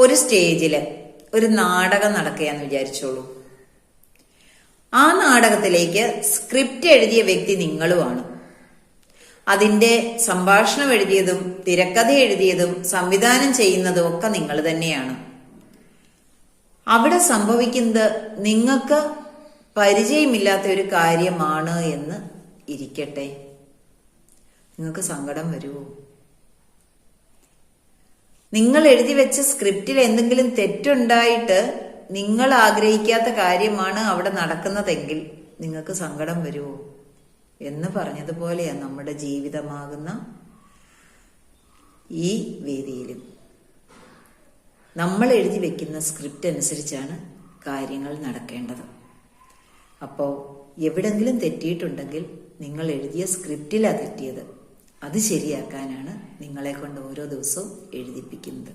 ഒരു സ്റ്റേജിൽ ഒരു നാടകം നടക്കുകയെന്ന് വിചാരിച്ചോളൂ. ആ നാടകത്തിലേക്ക് സ്ക്രിപ്റ്റ് എഴുതിയ വ്യക്തി നിങ്ങളുമാണ്. അതിന്റെ സംഭാഷണം എഴുതിയതും തിരക്കഥ എഴുതിയതും സംവിധാനം ചെയ്യുന്നതും ഒക്കെ നിങ്ങൾ തന്നെയാണ്. അവിടെ സംഭവിക്കുന്നത് നിങ്ങൾക്ക് പരിചയമില്ലാത്ത ഒരു കാര്യമാണ് എന്ന് ഇരിക്കട്ടെ. നിങ്ങൾക്ക് സങ്കടം വരുമോ നിങ്ങൾ എഴുതി വെച്ച സ്ക്രിപ്റ്റിൽ എന്തെങ്കിലും തെറ്റുണ്ടായിട്ട് നിങ്ങൾ ആഗ്രഹിക്കാത്ത കാര്യമാണ് അവിടെ നടക്കുന്നതെങ്കിൽ നിങ്ങൾക്ക് സങ്കടം വരുമോ? എന്ന് പറഞ്ഞതുപോലെയാണ് നമ്മുടെ ജീവിതമാകുന്ന ഈ വേദിയിലും. നമ്മൾ എഴുതി വെക്കുന്ന സ്ക്രിപ്റ്റ് അനുസരിച്ചാണ് കാര്യങ്ങൾ നടക്കേണ്ടത്. അപ്പോൾ എവിടെങ്കിലും തെറ്റിയിട്ടുണ്ടെങ്കിൽ നിങ്ങൾ എഴുതിയ സ്ക്രിപ്റ്റിലാണ് തെറ്റിയത്. അത് ശരിയാക്കാനാണ്. നിങ്ങളെ കൊണ്ട് ഓരോ ദിവസവും എഴുതിപ്പിക്കുന്നത്.